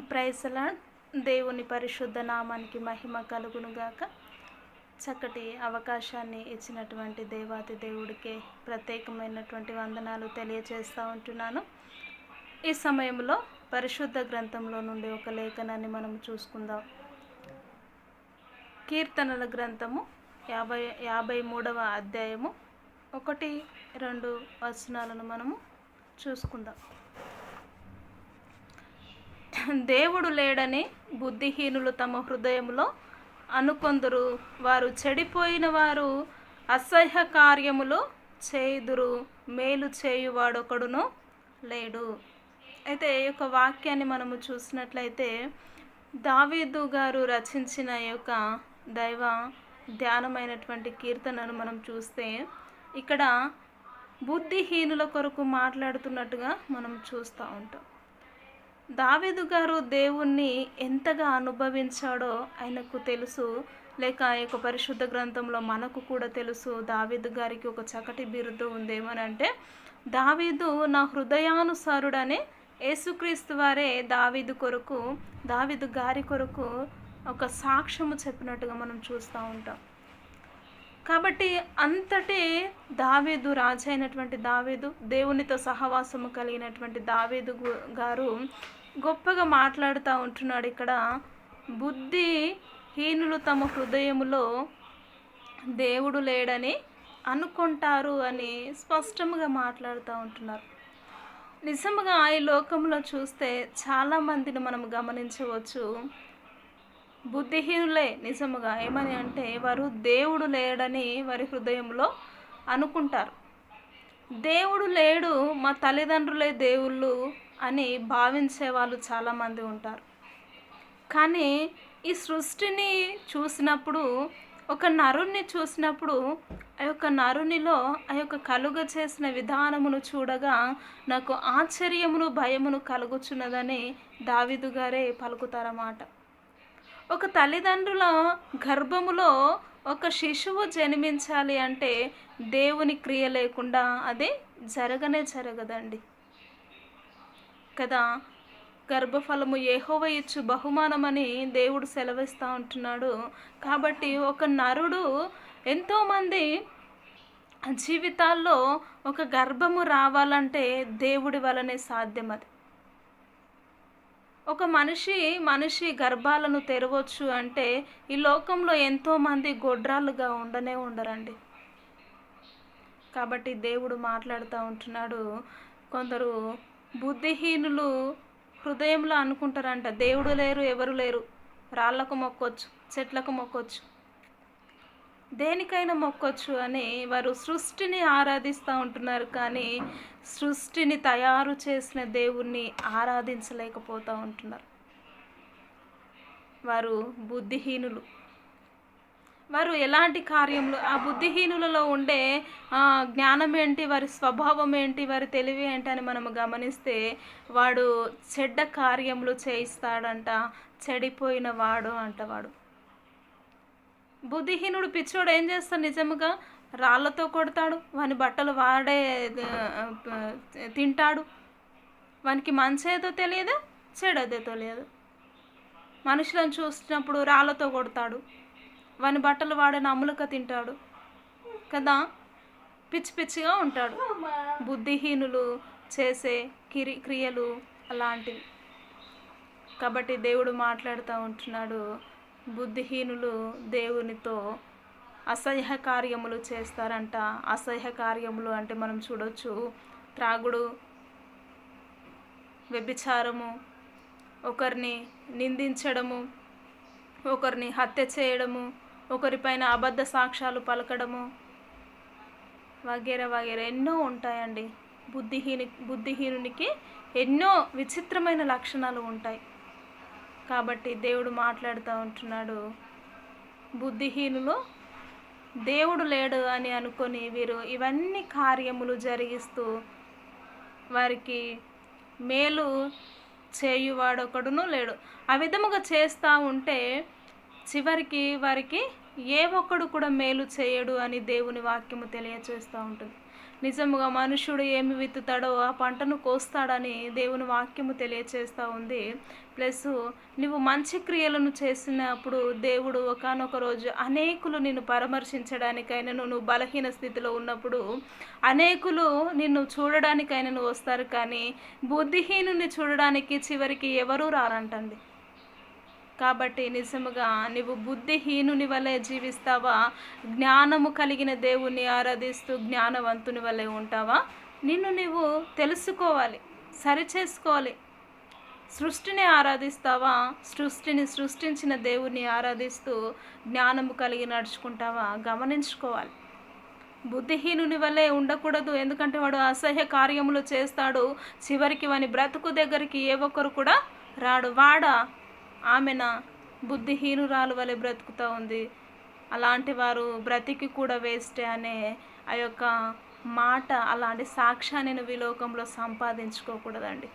ప్రైసలా దేవుని పరిశుద్ధ నామానికి మహిమ కలుగునుగాక చక్కటి అవకాశాన్ని ఇచ్చినటువంటి దేవాతి దేవుడికి ప్రత్యేకమైనటువంటి వందనాలు తెలియజేస్తూ ఉంటున్నాను. ఈ సమయంలో పరిశుద్ధ గ్రంథంలో నుండి ఒక లేఖనాన్ని మనం చూసుకుందాం. కీర్తనల గ్రంథము యాభై యాభై మూడవ అధ్యాయము ఒకటి రెండు వచనాలను మనము చూసుకుందాం. దేవుడు లేడని బుద్ధిహీనులు తమ హృదయంలో అనుకొందురు. వారు చెడిపోయిన వారు అసహ్య కార్యములు చేయుదురు. మేలు చేయువాడొకడును లేడు. అయితే ఈ యొక్క వాక్యాన్ని మనము చూసినట్లయితే దావీదు గారు రచించిన ఈ యొక్క దైవ ధ్యానమైనటువంటి కీర్తనను మనం చూస్తే ఇక్కడ బుద్ధిహీనుల కొరకు మాట్లాడుతున్నట్టుగా మనం చూస్తూ ఉంటాం. దావీదు గారు దేవుణ్ణి ఎంతగా అనుభవించాడో ఆయనకు తెలుసు. లేక ఆ యొక్క పరిశుద్ధ గ్రంథంలో మనకు కూడా తెలుసు దావేదు గారికి ఒక చక్కటి బిరుదు ఉందేమని అంటే దావీదు నా హృదయానుసారుడని యేసుక్రీస్తు వారే దావీదు కొరకు దావీదు గారి కొరకు ఒక సాక్ష్యము చెప్పినట్టుగా మనం చూస్తూ ఉంటాం. కాబట్టి అంతటి దావేదు రాజు అయినటువంటి దావేదు దేవునితో సహవాసము కలిగినటువంటి దావేదు గారు గొప్పగా మాట్లాడుతూ ఉంటున్నాడు ఇక్కడ. బుద్ధి హీనులు తమ హృదయములో దేవుడు లేడని అనుకుంటారు అని స్పష్టంగా మాట్లాడుతూ ఉంటున్నారు. నిజంగా ఈ లోకంలో చూస్తే చాలామందిని మనం గమనించవచ్చు. బుద్ధిహీనులే నిజముగా. ఏమని అంటే వారు దేవుడు లేడని వారి హృదయంలో అనుకుంటారు. దేవుడు లేడు మా తల్లిదండ్రులే దేవుళ్ళు అని భావించే వాళ్ళు చాలామంది ఉంటారు. కానీ ఈ సృష్టిని చూసినప్పుడు ఒక నరుణ్ణి చూసినప్పుడు ఆ యొక్క నరునిలో ఆ యొక్క కలుగ చేసిన విధానమును చూడగా నాకు ఆశ్చర్యమును భయమును కలుగుచున్నదని దావిదు గారే పలుకుతారన్నమాట. ఒక తల్లిదండ్రుల గర్భములో ఒక శిశువు జన్మించాలి అంటే దేవుని క్రియ లేకుండా అది జరగనే జరగదండి. కదా? గర్భఫలము ఏహోవ ఇచ్చు బహుమానమని దేవుడు సెలవిస్తూ ఉంటున్నాడు. కాబట్టి ఒక నరుడు ఎంతోమంది జీవితాల్లో ఒక గర్భము రావాలంటే దేవుడి వలనే సాధ్యం అది. ఒక మనిషి మనిషి గర్భాలను తెరవచ్చు అంటే ఈ లోకంలో ఎంతోమంది గొడ్రాలుగా ఉండనే ఉండరండి. కాబట్టి దేవుడు మాట్లాడుతూ ఉంటున్నాడు. కొందరు బుద్ధిహీనులు హృదయంలో అనుకుంటారంట దేవుడు లేరు ఎవరు లేరు. రాళ్ళకు మొక్కొచ్చు చెట్లకు మొక్కొచ్చు. దేనికైనా మొక్కొచ్చు అని వారు సృష్టిని ఆరాధిస్తూ ఉంటున్నారు కానీ సృష్టిని తయారు చేసిన దేవుణ్ణి ఆరాధించలేకపోతూ ఉంటున్నారు. వారు బుద్ధిహీనులు. వారు ఎలాంటి కార్యములు ఆ బుద్ధిహీనులలో ఉండే జ్ఞానం ఏంటి వారి స్వభావం ఏంటి వారి తెలివి ఏంటి అని మనం గమనిస్తే వాడు చెడ్డ కార్యములు చేయిస్తాడంట చెడిపోయిన వాడు అంట వాడు. బుద్ధిహీనుడు పిచ్చోడు ఏం చేస్తాడు నిజముగా? రాళ్ళతో కొడతాడు వాని బట్టలు వాడే తింటాడు. వానికి మంచి ఏదో తెలియదు? చెడేదో తెలియదు. మనుషులను చూసినప్పుడు రాళ్ళతో కొడతాడు. వాని బట్టలు వాడే నమ్ములక తింటాడు. కదా? పిచ్చి పిచ్చిగా ఉంటాడు. బుద్ధిహీనులు చేసే కిరి క్రియలు అలాంటివి. కాబట్టి దేవుడు మాట్లాడుతూ ఉంటున్నాడు. బుద్ధిహీనులు దేవునితో అసహ్య కార్యములు చేస్తారంట. అసహ్య కార్యములు అంటే మనం చూడొచ్చు త్రాగుడు వ్యభిచారము ఒకరిని నిందించడము ఒకరిని హత్య చేయడము ఒకరిపైన అబద్ధ సాక్ష్యాలు పలకడము వగేరా వగేరా ఎన్నో ఉంటాయండి. బుద్ధిహీని బుద్ధిహీనునికి ఎన్నో విచిత్రమైన లక్షణాలు ఉంటాయి. కాబట్టి దేవుడు మాట్లాడుతూ ఉంటున్నాడు. బుద్ధిహీనులు దేవుడు లేడు అని అనుకొని వీరు ఇవన్నీ కార్యములు జరిగిస్తూ వారికి మేలు చేయువాడొకడును లేడు. ఆ విధముగా చేస్తూ ఉంటే చివరికి వారికి ఏ ఒక్కడు కూడా మేలు చేయడు అని దేవుని వాక్యము తెలియచేస్తూ ఉంటుంది. నిజముగా మనుషుడు ఏమి విత్తుతాడో ఆ పంటను కోస్తాడని దేవుని వాక్యము తెలియచేస్తూ ఉంది. ప్లస్ నువ్వు మంచి క్రియలను చేసినప్పుడు దేవుడు ఒకనొక రోజు అనేకులు నిన్ను పరామర్శించడానికైనా నువ్వు బలహీన స్థితిలో ఉన్నప్పుడు అనేకులు నిన్ను చూడడానికైనా వస్తారు కానీ బుద్ధిహీనుని చూడడానికి చివరికి ఎవరూ రారంటండి. కాబట్టి నిజముగా నీవు బుద్ధిహీనుని వలె జీవిస్తావా? జ్ఞానము కలిగిన దేవుణ్ణి ఆరాధిస్తూ జ్ఞానవంతుని వలె ఉంటావా? నిన్ను నీవు తెలుసుకోవాలి సరిచేసుకోవాలి. సృష్టిని ఆరాధిస్తావా? సృష్టిని సృష్టించిన దేవుణ్ణి ఆరాధిస్తూ జ్ఞానము కలిగి నడుచుకుంటావా? గమనించుకోవాలి. బుద్ధిహీనుని వల్లే ఉండకూడదు ఎందుకంటే వాడు అసహ్య కార్యములు చేస్తాడు. చివరికి వాని బ్రతుకు దగ్గరికి ఏ ఒక్కరు కూడా రాడు. వాడా? ఆమెన బుద్ధిహీనురాలు వలె బ్రతుకుతూ ఉంది. అలాంటి వారు బ్రతికి కూడా వేస్టే అనే ఆ యొక్క మాట అలాంటి సాక్ష్యాన్ని నువ్వు ఈ లోకంలో సంపాదించుకోకూడదండి.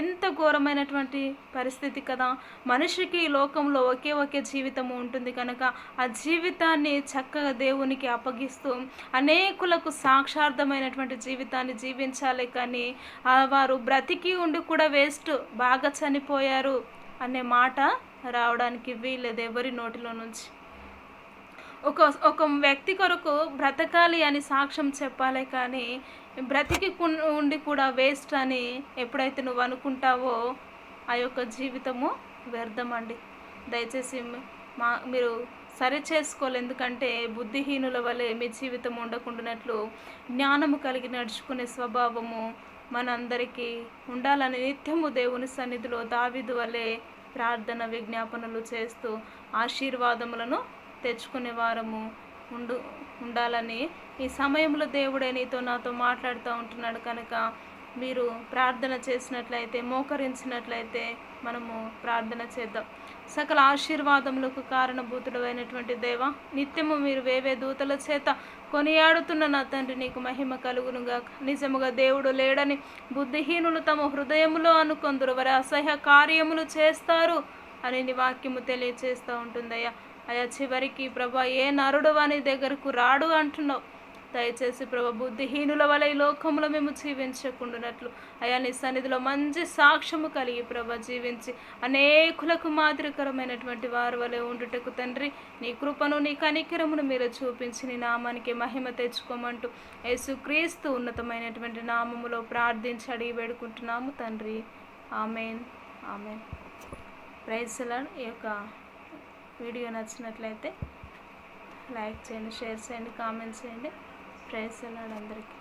ఎంత ఘోరమైనటువంటి పరిస్థితి కదా. మనిషికి ఈ లోకంలో ఒకే ఒకే జీవితం ఉంటుంది కనుక ఆ జీవితాన్ని చక్కగా దేవునికి అప్పగిస్తూ అనేకులకు సాక్షార్థమైనటువంటి జీవితాన్ని జీవించాలి కానీ వారు బ్రతికి ఉండి కూడా వేస్ట్ బాగా చనిపోయారు. అనే మాట రావడానికి వీలేదు ఎవరి నోటిలో నుంచి. ఒక ఒక వ్యక్తి కొరకు బ్రతకాలి అని సాక్ష్యం చెప్పాలి కానీ బ్రతికి ఉండి కూడా వేస్ట్ అని ఎప్పుడైతే నువ్వు అనుకుంటావో ఆ యొక్క జీవితము వ్యర్థమండి. దయచేసి మా మీరు సరి చేసుకోవాలి ఎందుకంటే బుద్ధిహీనుల వలె మీ జీవితం ఉండకుండానట్లు జ్ఞానము కలిగి నడుచుకునే స్వభావము మనందరికీ ఉండాలని నిత్యము దేవుని సన్నిధిలో దావిదు వలె ప్రార్థన విజ్ఞాపనలు చేస్తూ ఆశీర్వాదములను తెచ్చుకునే వారము ఉండు ఉండాలని ఈ సమయంలో దేవుడే నీతో నాతో మాట్లాడుతూ ఉంటున్నాడు కనుక మీరు ప్రార్థన చేసినట్లయితే మోకరించినట్లయితే మనము ప్రార్థన చేద్దాం. సకల ఆశీర్వాదములకు కారణభూతుడమైనటువంటి దేవ నిత్యము మీరు వేవే దూతల చేత కొనియాడుతున్న నా తండ్రి నీకు మహిమ కలుగునుగా నిజముగా దేవుడు లేడని బుద్ధిహీనులు తమ హృదయములో అనుకొందరు వారి అసహ్య కార్యములు చేస్తారు అని నీ వాక్యము తెలియచేస్తూ ఉంటుందయ్యా. అయ్యా చివరికి ప్రభా ఏ నరుడు వాని దగ్గరకు రాడు అంటున్నావు? దయచేసి ప్రభా బుద్ధిహీనుల వల్ల ఈ లోకంలో మేము జీవించకుండానట్లు. అయా నీ సన్నిధిలో మంచి సాక్ష్యము కలిగి ప్రభ జీవించి అనేకులకు మాదిరికరమైనటువంటి వారి వలె ఉండుటకు తండ్రి నీ కృపను నీ కనికరమును మీరు చూపించి నీ నామానికి మహిమ తెచ్చుకోమంటూ యేసుక్రీస్తు ఉన్నతమైనటువంటి నామములో ప్రార్థించి అడిగి వేడుకుంటున్నాము తండ్రి. ఆమెన్. ఆమెన్. ప్రైజ్లాడ్ ఈ యొక్క వీడియో నచ్చినట్లయితే లైక్ చేయండి షేర్ చేయండి కామెంట్స్ చేయండి. ప్రైజ్ ఉన్నాడు అందరికీ